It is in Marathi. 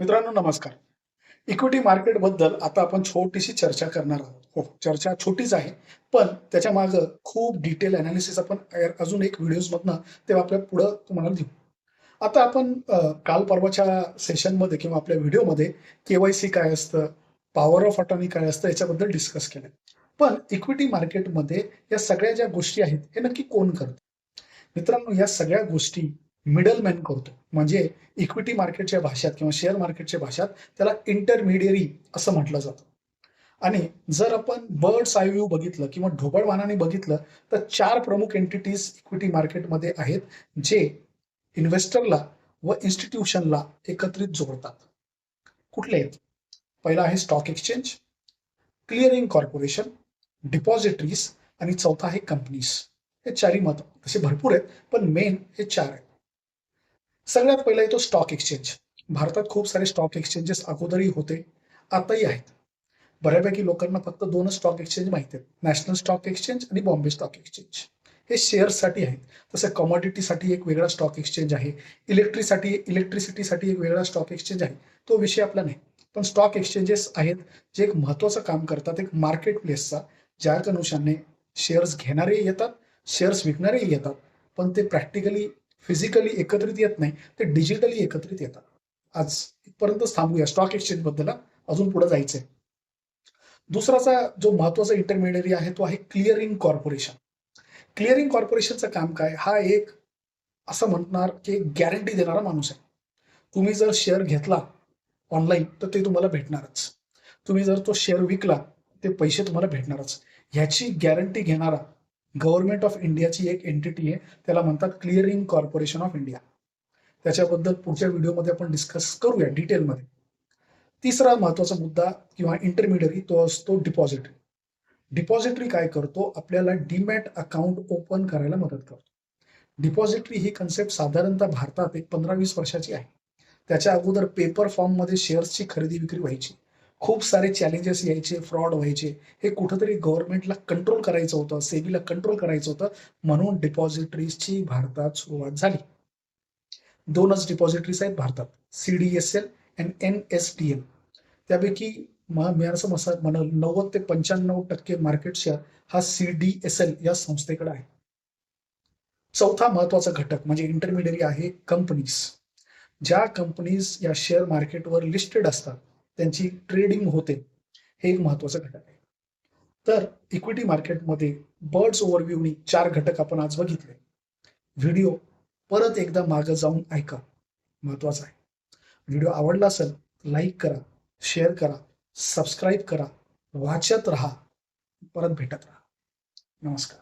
मित्रांनो नमस्कार. इक्विटी मार्केटबद्दल आता आपण छोटीशी चर्चा करणार आहोत. हो चर्चा छोटीच आहे पण त्याच्या मागं खूप डिटेल अनालिसिस आपण अजून एक व्हिडिओजमधनं ते आपल्या पुढं तुम्हाला देऊ. आता आपण काल परवाच्या सेशनमध्ये किंवा आपल्या व्हिडिओमध्ये केवायसी काय असतं पॉवर ऑफ अटॉर्नी काय असतं याच्याबद्दल डिस्कस केलं. पण इक्विटी मार्केटमध्ये या सगळ्या ज्या गोष्टी आहेत हे नक्की कोण करतं? मित्रांनो या सगळ्या गोष्टी मिडलमॅन करतो. म्हणजे इक्विटी मार्केटच्या भाषात किंवा शेअर मार्केटच्या भाषात त्याला इंटरमिडियरी असं म्हटलं जातं. आणि जर आपण बर्ड्स आय व्ह्यू बघितलं किंवा ढोबळमानाने बघितलं तर चार प्रमुख एंटिटीज इक्विटी मार्केटमध्ये आहेत जे इन्व्हेस्टरला व इन्स्टिट्यूशनला एकत्रित जोडतात. कुठले आहेत? पहिला आहे stock exchange clearing corporation depositories आणि चौथा आहे कंपनीज हे चारही मत तसे भरपूर आहेत पण मेन हे चार आहेत. सगळ्यात पहिला येतो स्टॉक एक्सचेंज भारतात खूप सारे स्टॉक एक्सचेंजेस अगोदरही होते आताही आहेत. बऱ्यापैकी लोकांना फक्त दोनच स्टॉक एक्सचेंज माहिती आहेत नॅशनल स्टॉक एक्सचेंज आणि बॉम्बे स्टॉक एक्सचेंज हे शेअर्ससाठी आहेत. तसं कमॉडिटीसाठी एक वेगळा स्टॉक एक्सचेंज आहे. इलेक्ट्रिसिटी इलेक्ट्रिसिटीसाठी एक वेगळा स्टॉक एक्सचेंज आहे. तो विषय आपला नाही. पण स्टॉक एक्सचेंजेस आहेत जे एक महत्त्वाचं काम करतात एक मार्केट प्लेसचा ज्या अनुषाने शेअर्स घेणारे येतात शेअर्स विकणारेही येतात. पण ते प्रॅक्टिकली फिजिकली एकत्रित येत नाही ते डिजिटली एकत्रित येतात. आज इथपर्यंतच थांबूया. स्टॉक एक्सचेंजबद्दल अजून पुढे जायचंय. दुसराचा जो महत्त्वाचा इंटरमिडियरी आहे तो आहे क्लिअरिंग कॉर्पोरेशन क्लिअरिंग कॉर्पोरेशनचं काम काय? हा एक असं म्हणणार की एक गॅरंटी देणारा माणूस आहे. तुम्ही जर शेअर घेतला ऑनलाईन तर ते तुम्हाला भेटणारच. तुम्ही जर तो शेअर विकला ते पैसे तुम्हाला भेटणारच. ह्याची गॅरंटी घेणारा गव्हर्नमेंट ऑफ इंडियाची एक एंटिटी आहे त्याला म्हणतात क्लिअरिंग कॉर्पोरेशन ऑफ इंडिया त्याच्याबद्दल पुढच्या व्हिडिओमध्ये आपण डिस्कस करूया डिटेलमध्ये तिसरा महत्त्वाचा मुद्दा किंवा इंटरमिडियरी तो असतो डिपॉझिटरी डिपॉझिटरी काय करतो? आपल्याला डीमॅट अकाउंट ओपन करायला मदत करतो. डिपॉझिटरी ही कन्सेप्ट साधारणतः भारतात एक पंधरा वीस वर्षाची आहे. त्याच्या अगोदर पेपर फॉर्ममध्ये शेअर्सची खरेदी विक्री व्हायची. खूप सारे चॅलेंजेस यायचे फ्रॉड व्हायचे. हे कुठंतरी गव्हर्नमेंटला कंट्रोल करायचं होतं सेबीला कंट्रोल करायचं होतं म्हणून डिपॉझिटरीजची भारतात सुरुवात झाली. दोनच डिपॉझिटरीज आहेत भारतात CDSL and N S D L त्यापैकी मी असं मसा म्हणल नव्वद ते पंच्याण्णव टक्के मार्केट शेअर हा सी डी एस एल या संस्थेकडे आहे. चौथा महत्त्वाचा घटक म्हणजे इंटरमिडियरी आहे कंपनीज ज्या कंपनीज या शेअर मार्केटवर लिस्टेड असतात त्यांची ट्रेडिंग होते. हे एक महत्वाचं घटक आहे. तर इक्विटी मार्केटमध्ये बर्ड्स ओव्हरव्ह्यूनी चार घटक आपण आज बघितले. व्हिडिओ परत एकदा मागं जाऊन ऐका. महत्वाचं आहे. व्हिडिओ आवडला असेल लाईक करा शेअर करा सबस्क्राईब करा. वाचत राहा. परत भेटत राहा. नमस्कार.